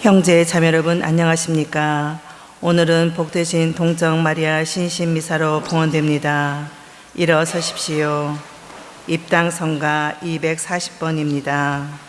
형제 자매 여러분 안녕하십니까? 오늘은 복되신 동정 마리아 신신 미사로 봉헌됩니다. 일어서십시오. 입당 성가 240번입니다.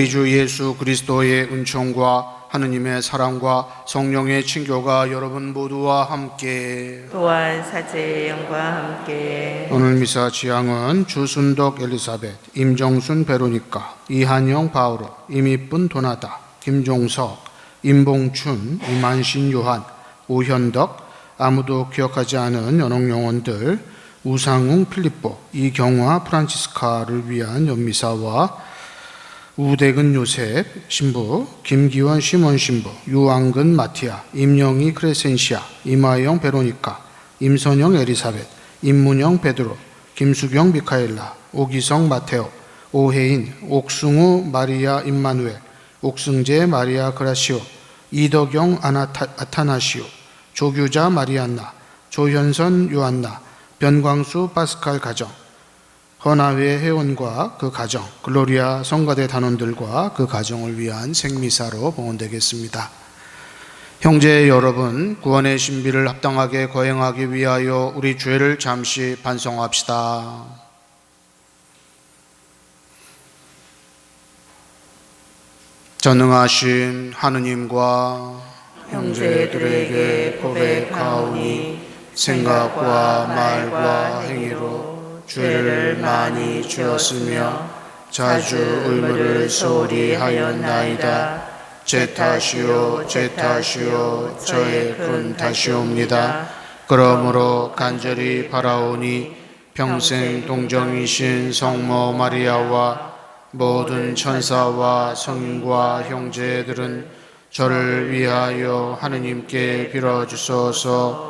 우리 주 예수 그리스도의 은총과 하느님의 사랑과 성령의 친교가 여러분 모두와 함께. 또한 사제의 영과 함께. 오늘 미사 지향은 주순덕 엘리사벳, 임정순 베로니카, 이한영 바오로, 임이쁜 도나다, 김종석, 임봉춘, 이만신 요한, 오현덕, 아무도 기억하지 않은 연옥영혼들, 우상웅 필리포, 이경화 프란치스카를 위한 연미사와 우대근 요셉 신부, 김기원 시몬 신부, 유왕근 마티아, 임영희 크레센시아, 이마영 베로니카, 임선영 에리사벳, 임문영 베드로, 김수경 미카엘라, 오기성 마테오, 오혜인, 옥승우 마리아 임마누엘, 옥승재 마리아 그라시오, 이덕영 아나타, 아타나시오, 조규자 마리안나, 조현선 요한나, 변광수 파스칼 가정, 헌화회 회원과 그 가정, 글로리아 성가대 단원들과 그 가정을 위한 생미사로 봉헌되겠습니다. 형제 여러분, 구원의 신비를 합당하게 거행하기 위하여 우리 죄를 잠시 반성합시다. 전능하신 하느님과 형제들에게 고백하오니 생각과 말과 행위로 죄를 많이 지었으며 자주 의무를 소홀히 하였나이다. 제 탓이요, 제 탓이요, 저의 큰 탓이옵니다. 그러므로 간절히 바라오니 평생 동정이신 성모 마리아와 모든 천사와 성인과 형제들은 저를 위하여 하느님께 빌어주소서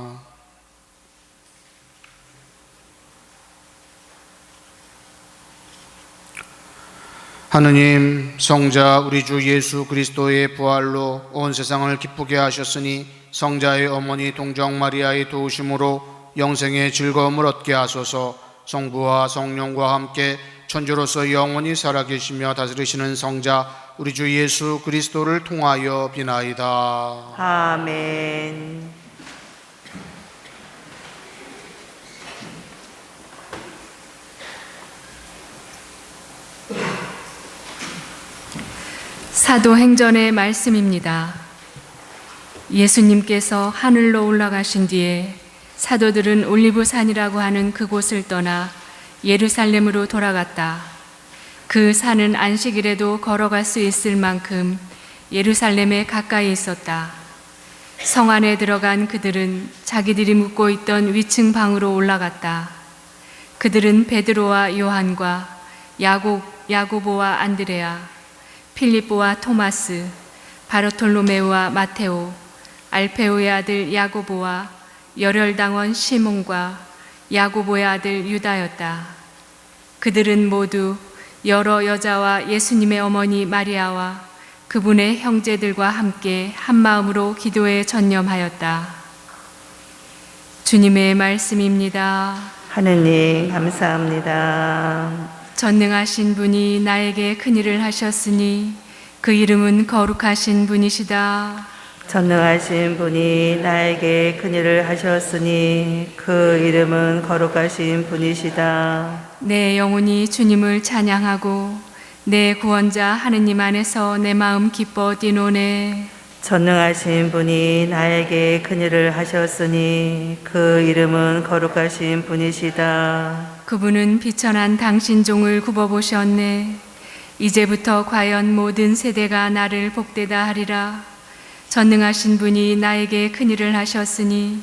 하느님 성자 우리 주 예수 그리스도의 부활로 온 세상을 기쁘게 하셨으니 성자의 어머니 동정 마리아의 도우심으로 영생의 즐거움을 얻게 하소서 성부와 성령과 함께 천주로서 영원히 살아계시며 다스리시는 성자 우리 주 예수 그리스도를 통하여 비나이다. 아멘. 사도행전의 말씀입니다. 예수님께서 하늘로 올라가신 뒤에 사도들은 올리브산이라고 하는 그곳을 떠나 예루살렘으로 돌아갔다. 그 산은 안식일에도 걸어갈 수 있을 만큼 예루살렘에 가까이 있었다. 성 안에 들어간 그들은 자기들이 묵고 있던 위층 방으로 올라갔다. 그들은 베드로와 요한과 야곱, 야고보와 안드레아, 필립보와 토마스, 바르톨로메오와 마테오, 알페오의 아들 야고보와 열혈당원 시몬과 야고보의 아들 유다였다. 그들은 모두 여러 여자와 예수님의 어머니 마리아와 그분의 형제들과 함께 한 마음으로 기도에 전념하였다. 주님의 말씀입니다. 하느님 감사합니다. 전능하신 분이 나에게 큰 일을 하셨으니 그 이름은 거룩하신 분이시다. 전능하신 분이 나에게 큰일을 하셨으니 그 이름은 거룩하신 분이시다. 내 영혼이 주님을 찬양하고 내 구원자 하느님 안에서 내 마음 기뻐 뛰노네. 전능하신 분이 나에게 큰일을 하셨으니 그 이름은 거룩하신 분이시다. 그분은 비천한 당신 종을 굽어보셨네. 이제부터 과연 모든 세대가 나를 복되다 하리라. 전능하신 분이 나에게 큰일을 하셨으니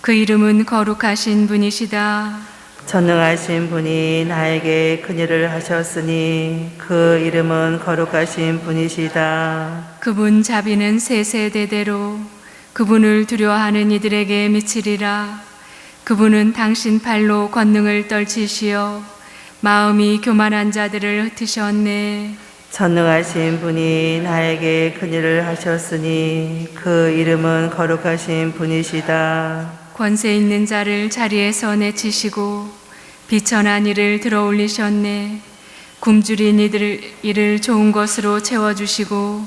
그 이름은 거룩하신 분이시다. 전능하신 분이 나에게 큰일을 하셨으니 그 이름은 거룩하신 분이시다. 그분 자비는 세세대대로 그분을 두려워하는 이들에게 미치리라. 그분은 당신 팔로 권능을 떨치시어 마음이 교만한 자들을 흩으셨네. 전능하신 분이 나에게 큰 일을 하셨으니 그 이름은 거룩하신 분이시다. 권세 있는 자를 자리에서 내치시고 비천한 이를 들어 올리셨네. 굶주린 이들 이를 좋은 것으로 채워주시고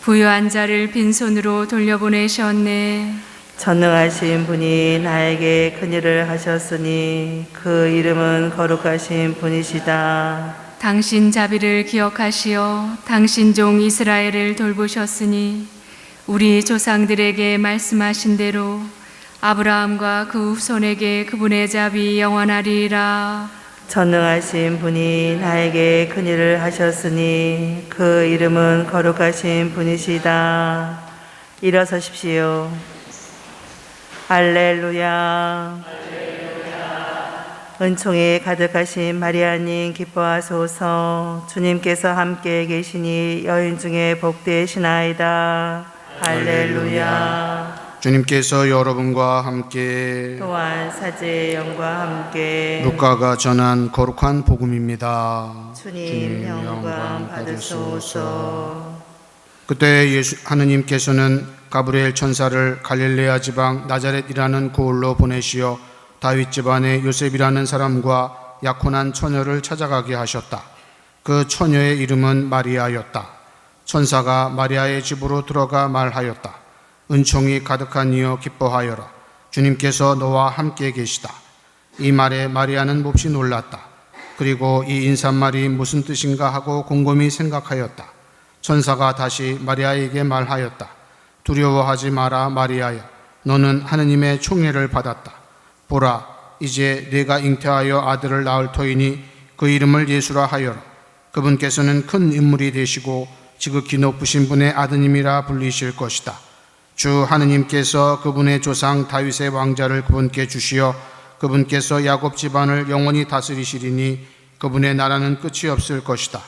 부유한 자를 빈손으로 돌려보내셨네. 전능하신 분이 나에게 큰 일을 하셨으니 그 이름은 거룩하신 분이시다. 당신 자비를 기억하시어 당신 종 이스라엘을 돌보셨으니 우리 조상들에게 말씀하신 대로 아브라함과 그 후손에게 그분의 자비 영원하리라. 전능하신 분이 나에게 큰 일을 하셨으니 그 이름은 거룩하신 분이시다. 일어서십시오. 할렐루야. 은총이 가득하신 마리아님 기뻐하소서 주님께서 함께 계시니 여인 중에 복되시나이다. 할렐루야. 주님께서 여러분과 함께 또한 사제의 영과 함께 루카가 전한 거룩한 복음입니다. 주님 영광 받으소서. 그때 예수 하느님께서는 가브리엘 천사를 갈릴레아 지방 나자렛이라는 고을로 보내시어 다윗 집안의 요셉이라는 사람과 약혼한 처녀를 찾아가게 하셨다. 그 처녀의 이름은 마리아였다. 천사가 마리아의 집으로 들어가 말하였다. 은총이 가득한 이여 기뻐하여라. 주님께서 너와 함께 계시다. 이 말에 마리아는 몹시 놀랐다. 그리고 이 인사말이 무슨 뜻인가 하고 곰곰이 생각하였다. 천사가 다시 마리아에게 말하였다. 두려워하지 마라 마리아야. 너는 하느님의 총애를 받았다. 보라, 이제 내가 잉태하여 아들을 낳을 터이니 그 이름을 예수라 하여라. 그분께서는 큰 인물이 되시고 지극히 높으신 분의 아드님이라 불리실 것이다. 주 하느님께서 그분의 조상 다윗의 왕자를 그분께 주시어 그분께서 야곱 집안을 영원히 다스리시리니 그분의 나라는 끝이 없을 것이다.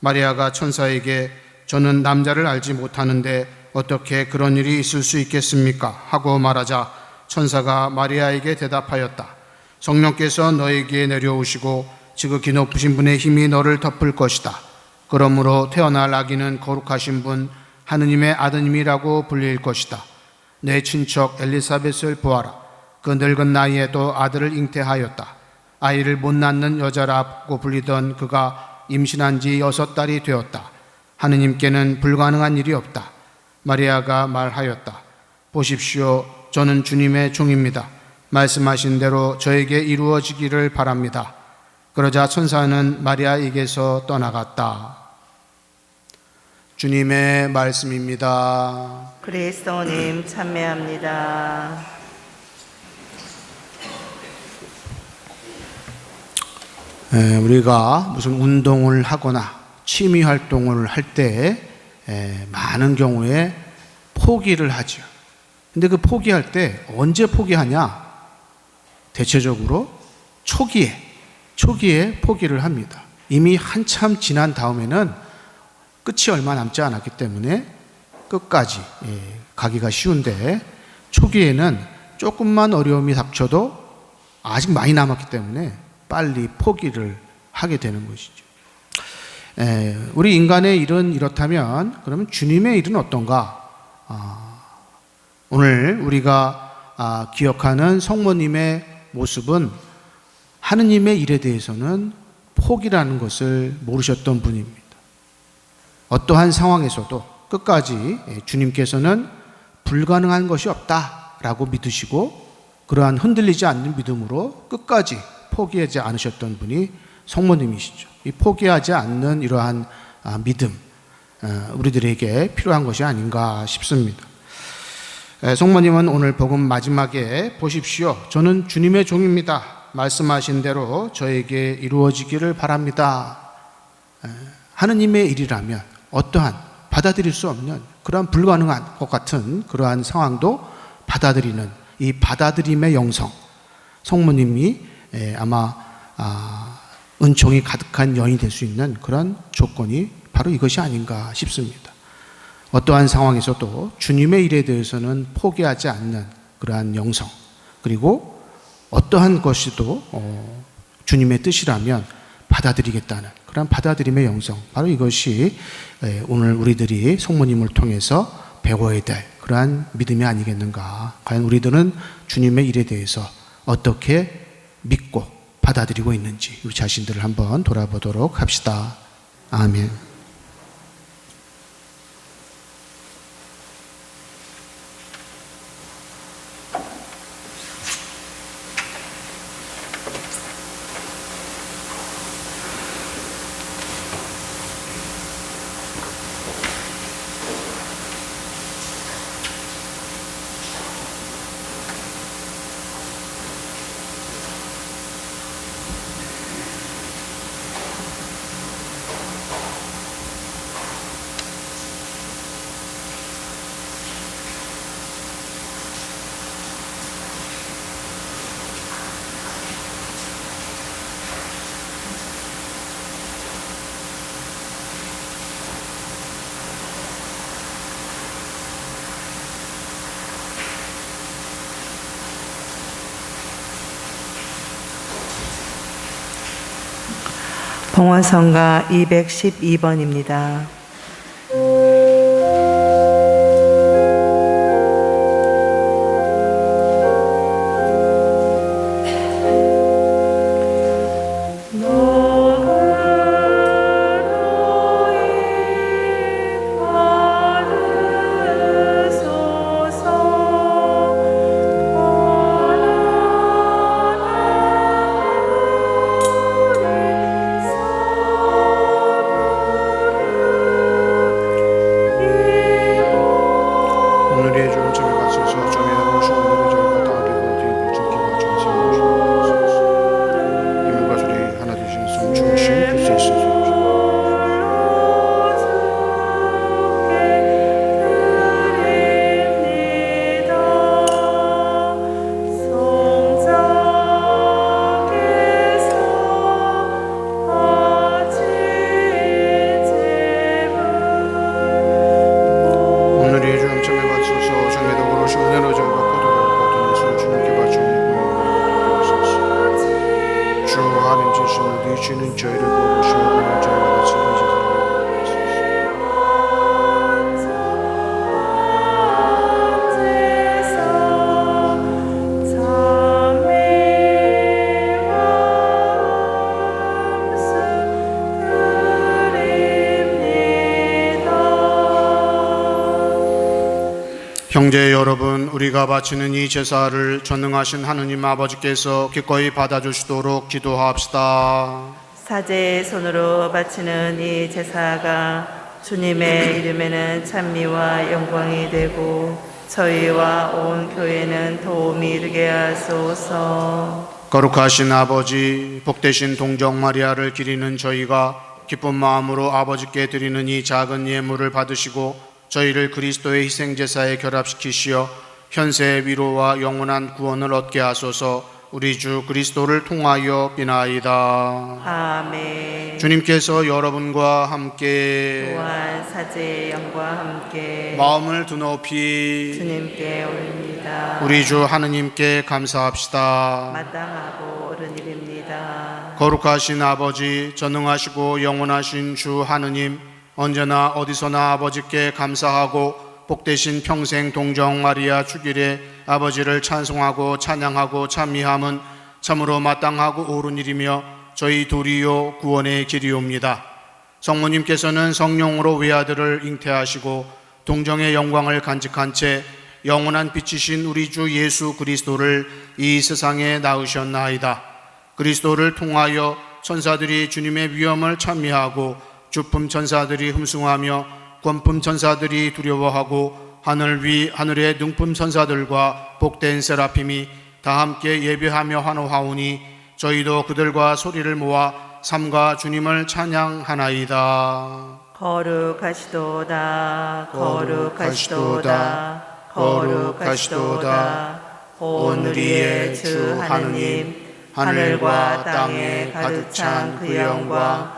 마리아가 천사에게 저는 남자를 알지 못하는데 어떻게 그런 일이 있을 수 있겠습니까? 하고 말하자 천사가 마리아에게 대답하였다. 성령께서 너에게 내려오시고 지극히 높으신 분의 힘이 너를 덮을 것이다. 그러므로 태어날 아기는 거룩하신 분 하느님의 아드님이라고 불릴 것이다. 내 친척 엘리사벳을 보아라. 그 늙은 나이에도 아들을 잉태하였다. 아이를 못 낳는 여자라고 불리던 그가 임신한 지 여섯 달이 되었다. 하느님께는 불가능한 일이 없다. 마리아가 말하였다. 보십시오. 저는 주님의 종입니다. 말씀하신 대로 저에게 이루어지기를 바랍니다. 그러자 천사는 마리아에게서 떠나갔다. 주님의 말씀입니다. 그리스도님 참매합니다. 에, 우리가 무슨 운동을 하거나 취미 활동을 할 때 많은 경우에 포기를 하죠. 근데 그 포기할 때 언제 포기하냐? 대체적으로 초기에 초기에 포기를 합니다. 이미 한참 지난 다음에는 끝이 얼마 남지 않았기 때문에 끝까지 예, 가기가 쉬운데 초기에는 조금만 어려움이 닥쳐도 아직 많이 남았기 때문에 빨리 포기를 하게 되는 것이죠. 에, 우리 인간의 일은 이렇다면 그러면 주님의 일은 어떤가? 아, 오늘 우리가 아, 기억하는 성모님의 모습은 하느님의 일에 대해서는 포기라는 것을 모르셨던 분입니다. 어떠한 상황에서도 끝까지 예, 주님께서는 불가능한 것이 없다라고 믿으시고 그러한 흔들리지 않는 믿음으로 끝까지 포기하지 않으셨던 분이 성모님이시죠. 이 포기하지 않는 이러한 아, 믿음 어, 우리들에게 필요한 것이 아닌가 싶습니다. 에, 성모님은 오늘 복음 마지막에 보십시오. 저는 주님의 종입니다. 말씀하신 대로 저에게 이루어지기를 바랍니다. 에, 하느님의 일이라면 어떠한 받아들일 수 없는 그러한 불가능한 것 같은 그러한 상황도 받아들이는 이 받아들임의 영성 성모님이 에, 아마 아, 은총이 가득한 여인이 될 수 있는 그런 조건이 바로 이것이 아닌가 싶습니다. 어떠한 상황에서도 주님의 일에 대해서는 포기하지 않는 그러한 영성 그리고 어떠한 것이도 어, 주님의 뜻이라면 받아들이겠다는 그런 받아들임의 영성 바로 이것이 에, 오늘 우리들이 성모님을 통해서 배워야 될 그러한 믿음이 아니겠는가 과연 우리들은 주님의 일에 대해서 어떻게 믿고 받아들이고 있는지 우리 자신들을 한번 돌아보도록 합시다 아멘. 봉헌성가 212번입니다. 형제 여러분, 우리가 바치는 이 제사를 전능하신 하느님 아버지께서 기꺼이 받아주시도록 기도합시다. 사제의 손으로 바치는 이 제사가 주님의 이름에는 찬미와 영광이 되고 저희와 온 교회는 도움이 이르게 하소서. 거룩하신 아버지, 복되신 동정 마리아를 기리는 저희가 기쁜 마음으로 아버지께 드리는 이 작은 예물을 받으시고 저희를 그리스도의 희생 제사에 결합시키시어 현세의 위로와 영원한 구원을 얻게 하소서. 우리 주 그리스도를 통하여 비나이다. 아멘. 주님께서 여러분과 함께 또한 사제의 영과 함께 마음을 드높이 주님께 올립니다. 우리 주 하느님께 감사합시다. 마땅하고 옳은 일입니다. 거룩하신 아버지, 전능하시고 영원하신 주 하느님, 언제나 어디서나 아버지께 감사하고 복되신 평생 동정 마리아 주길에 아버지를 찬송하고 찬양하고 찬미함은 참으로 마땅하고 옳은 일이며 저희 도리요 구원의 길이옵니다. 성모님께서는 성령으로 외아들을 잉태하시고 동정의 영광을 간직한 채 영원한 빛이신 우리 주 예수 그리스도를 이 세상에 낳으셨나이다. 그리스도를 통하여 천사들이 주님의 위엄을 찬미하고 주품 천사들이 흠숭하며 권품 천사들이 두려워하고 하늘 위 하늘의 능품 천사들과 복된 세라핌이 다 함께 예배하며 환호하오니 저희도 그들과 소리를 모아 삼가 주님을 찬양하나이다. 거룩하시도다 거룩하시도다 거룩하시도다 온 우리의 주 하느님 하늘과 땅에 가득 찬 그 영광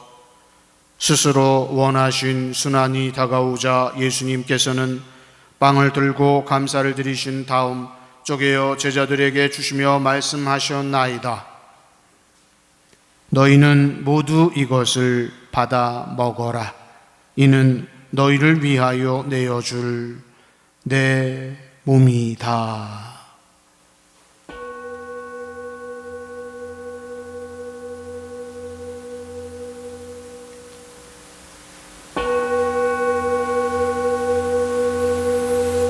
스스로 원하신 순환이 다가오자 예수님께서는 빵을 들고 감사를 드리신 다음 쪼개어 제자들에게 주시며 말씀하셨나이다. 너희는 모두 이것을 받아 먹어라. 이는 너희를 위하여 내어줄 내 몸이다.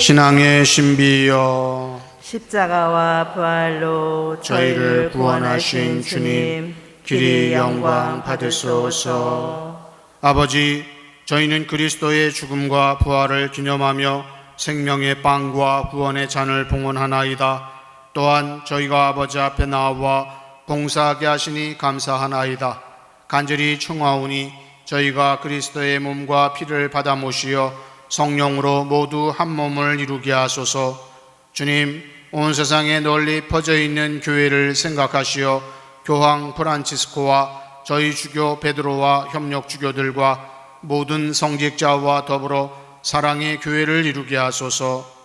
신앙의 신비여 십자가와 부활로 저희를 구원하신 주님 길이 영광 받으소서. 아버지 저희는 그리스도의 죽음과 부활을 기념하며 생명의 빵과 구원의 잔을 봉헌하나이다. 또한 저희가 아버지 앞에 나와 봉사하게 하시니 감사하나이다. 간절히 청하오니 저희가 그리스도의 몸과 피를 받아 모시어 성령으로 모두 한 몸을 이루게 하소서. 주님 온 세상에 널리 퍼져 있는 교회를 생각하시어 교황 프란치스코와 저희 주교 베드로와 협력 주교들과 모든 성직자와 더불어 사랑의 교회를 이루게 하소서.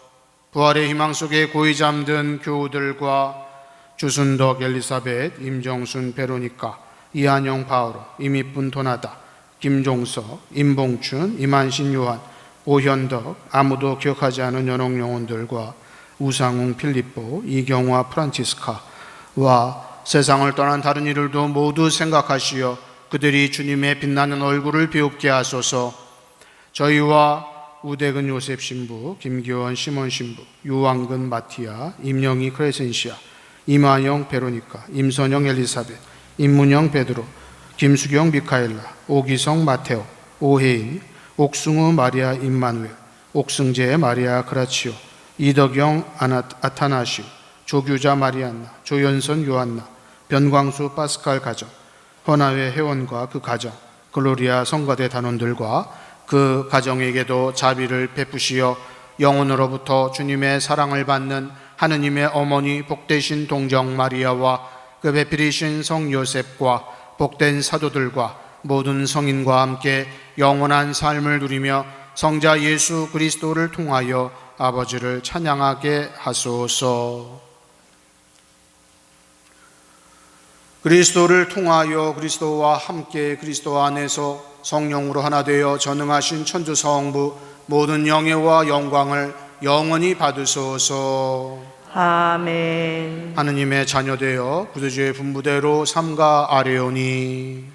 부활의 희망 속에 고이 잠든 교우들과 주순덕 엘리사벳 임정순 베로니카 이한영 바오로 이미뿐 도나다 김종석 임봉춘 이만신 요한 오현덕 아무도 기억하지 않은 연옥 영혼들과 우상웅 필리포 이경화 프란치스카와 세상을 떠난 다른 이들도 모두 생각하시어 그들이 주님의 빛나는 얼굴을 비웃게 하소서. 저희와 우대근 요셉 신부, 김기원 시몬 신부, 유왕근 마티아, 임영희 크레센시아, 이마영 베로니카, 임선영 엘리사벳, 임문영 베드로, 김수경 미카엘라, 오기성 마테오, 오혜인, 옥승우 마리아 임마누엘, 옥승재 마리아 그라치오, 이덕영 아타나시오, 조규자 마리안나, 조연선 요한나, 변광수 파스칼 가정, 헌화회 회원과 그 가정, 글로리아 성가대 단원들과 그 가정에게도 자비를 베푸시어 영혼으로부터 주님의 사랑을 받는 하느님의 어머니 복되신 동정 마리아와 그 배필이신 성 요셉과 복된 사도들과 모든 성인과 함께 영원한 삶을 누리며 성자 예수 그리스도를 통하여 아버지를 찬양하게 하소서. 그리스도를 통하여 그리스도와 함께 그리스도 안에서 성령으로 하나 되어 전능하신 천주 성부 모든 영예와 영광을 영원히 받으소서. 아멘. 하느님의 자녀 되어 구주의 분부대로 삼가 아뢰오니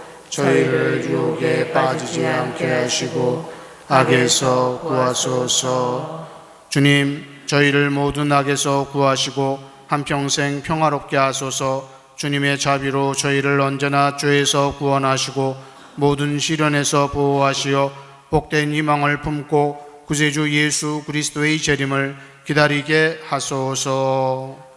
저희를 유혹에 빠지지 않게 하시고 악에서 구하소서. 주님 저희를 모든 악에서 구하시고 한평생 평화롭게 하소서 주님의 자비로 저희를 언제나 죄에서 구원하시고 모든 시련에서 보호하시어 복된 희망을 품고 구세주 예수 그리스도의 재림을 기다리게 하소서.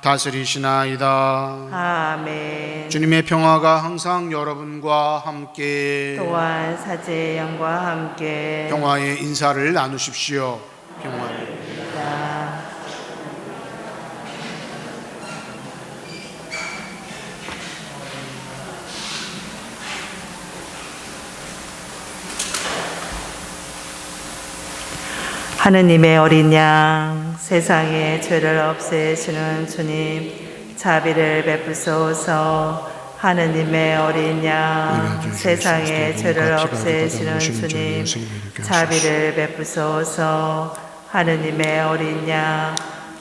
다스리시나이다. 아멘. 주님의 평화가 항상 여러분과 함께. 또한 사제의 영과 함께. 평화의 인사를 나누십시오. 평화를 하느님의 어린 양 세상의 죄를 없애시는 주님 자비를 베푸소서. 하느님의 어린 양 세상의 죄를 없애시는 주님 자비를 베푸소서. 하느님의 어린 양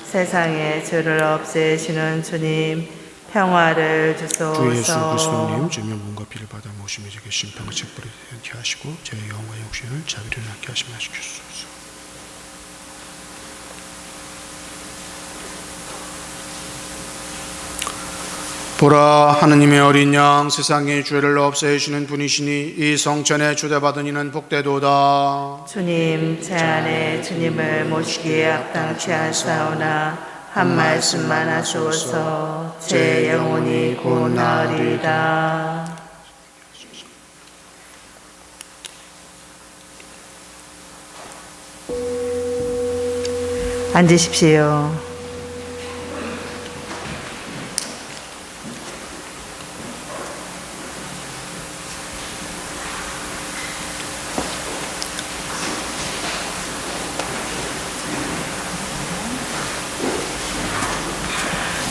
세상의 죄를 없애시는 주님 평화를 주 예수 주소서 그리스도님 주님 몸과 피를 받아 모시며 제게 심판과 책벌이 되게 하시고 제 영과 영신을 자비를 낳게 하시며 하시옵소서 보라 하느님의 어린 양 세상의 죄를 없애시는 분이시니 이 성전에 초대받은 이는 복되도다. 주님 제 안에 주님을 모시기에 합당치 않사오나 한 말씀만 하소서. 제 영혼이 곧 나으리다 앉으십시오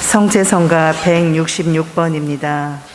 성제성가 166번입니다.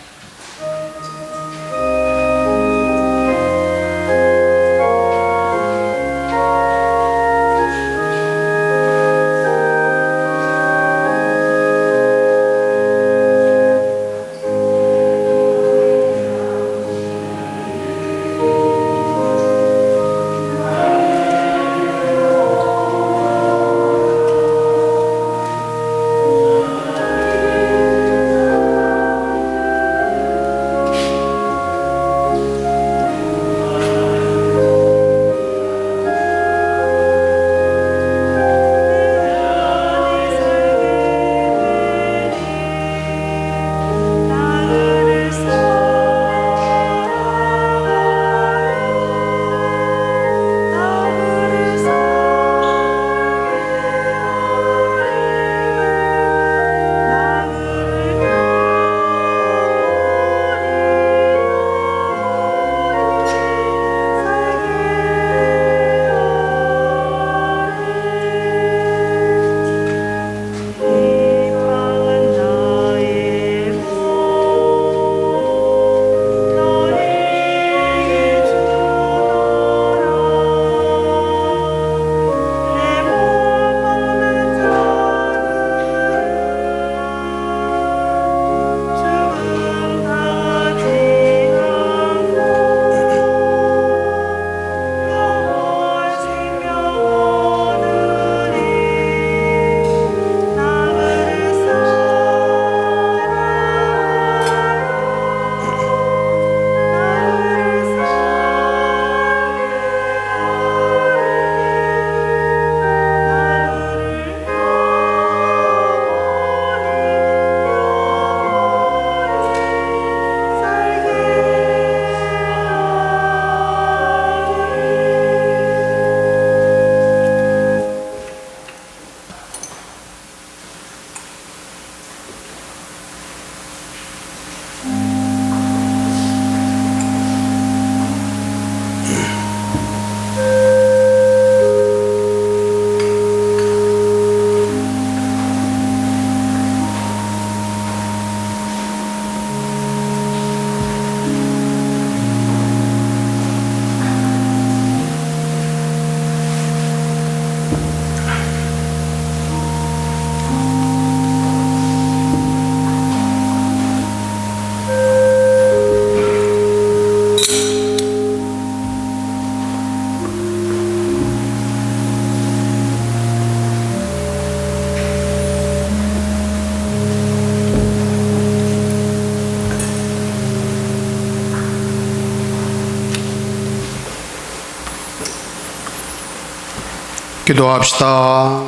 기도합시다.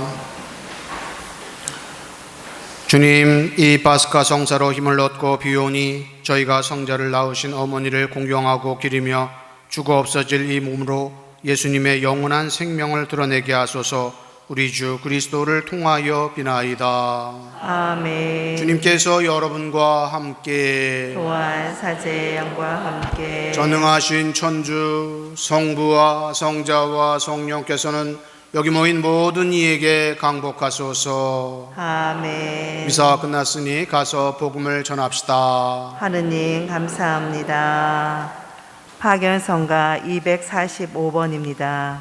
주님, 이 파스카 성사로 힘을 얻고 비오니 저희가 성자를 낳으신 어머니를 공경하고 기리며 죽어 없어질 이 몸으로 예수님의 영원한 생명을 드러내게 하소서 우리 주 그리스도를 통하여 비나이다. 아멘. 주님께서 여러분과 함께 또한 사제의 영과 함께 전능하신 천주 성부와 성자와 성령께서는 여기 모인 모든 이에게 강복하소서. 아멘. 미사가 끝났으니 가서 복음을 전합시다. 하느님 감사합니다. 파견성가 245번입니다.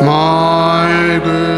맑은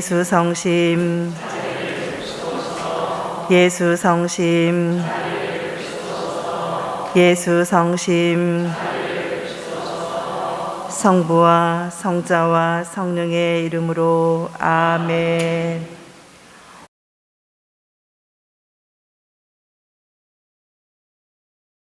예수 성심. 예수 성심. 예수 성심. 성부와 성자와 성령의 이름으로. 아멘